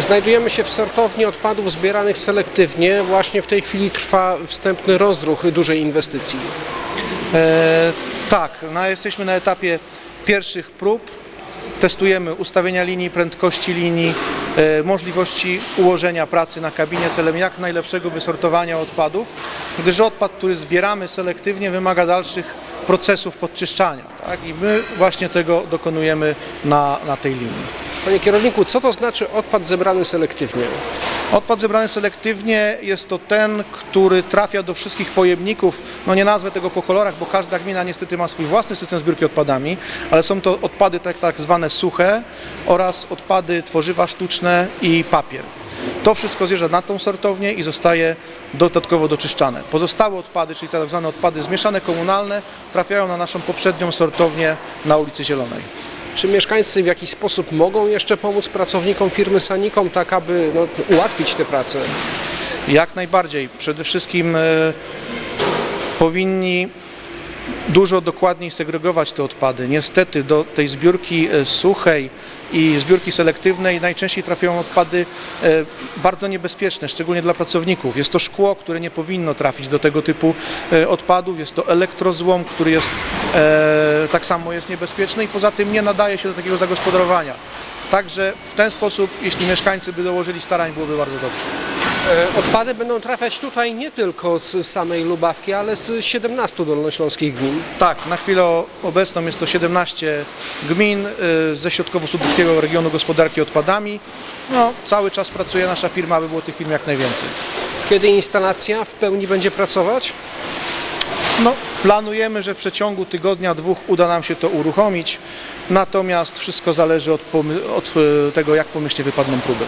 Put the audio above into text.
Znajdujemy się w sortowni odpadów zbieranych selektywnie. Właśnie w tej chwili trwa wstępny rozruch dużej inwestycji. E, tak, no, jesteśmy na etapie pierwszych prób. Testujemy ustawienia linii, prędkości linii, e, możliwości ułożenia pracy na kabinie celem jak najlepszego wysortowania odpadów, gdyż odpad, który zbieramy selektywnie wymaga dalszych procesów podczyszczania. Tak? I my właśnie tego dokonujemy na, na tej linii. Panie kierowniku, co to znaczy odpad zebrany selektywnie? Odpad zebrany selektywnie jest to ten, który trafia do wszystkich pojemników. No nie nazwę tego po kolorach, bo każda gmina niestety ma swój własny system zbiórki odpadami, ale są to odpady tak, tak zwane suche oraz odpady tworzywa sztuczne i papier. To wszystko zjeżdża na tą sortownię i zostaje dodatkowo doczyszczane. Pozostałe odpady, czyli tak zwane odpady zmieszane komunalne, trafiają na naszą poprzednią sortownię na ulicy Zielonej. Czy mieszkańcy w jakiś sposób mogą jeszcze pomóc pracownikom firmy Sanikom, tak aby no, ułatwić tę pracę? Jak najbardziej. Przede wszystkim e, powinni dużo dokładniej segregować te odpady. Niestety do tej zbiórki e, suchej i zbiórki selektywnej najczęściej trafiają odpady e, bardzo niebezpieczne, szczególnie dla pracowników. Jest to szkło, które nie powinno trafić do tego typu e, odpadów, jest to elektrozłom, który jest tak samo jest niebezpieczny i poza tym nie nadaje się do takiego zagospodarowania. Także w ten sposób, jeśli mieszkańcy by dołożyli starań, byłoby bardzo dobrze. E, Odpady będą trafiać tutaj nie tylko z samej Lubawki, ale z 17 dolnośląskich gmin. Tak, na chwilę obecną jest to 17 gmin y, ze środkowo-wschodniego regionu gospodarki odpadami. No, cały czas pracuje nasza firma, aby było tych firm jak najwięcej. Kiedy instalacja w pełni będzie pracować? No, planujemy, że w przeciągu tygodnia, dwóch uda nam się to uruchomić, natomiast wszystko zależy od, od y, tego, jak pomyślnie wypadną próby.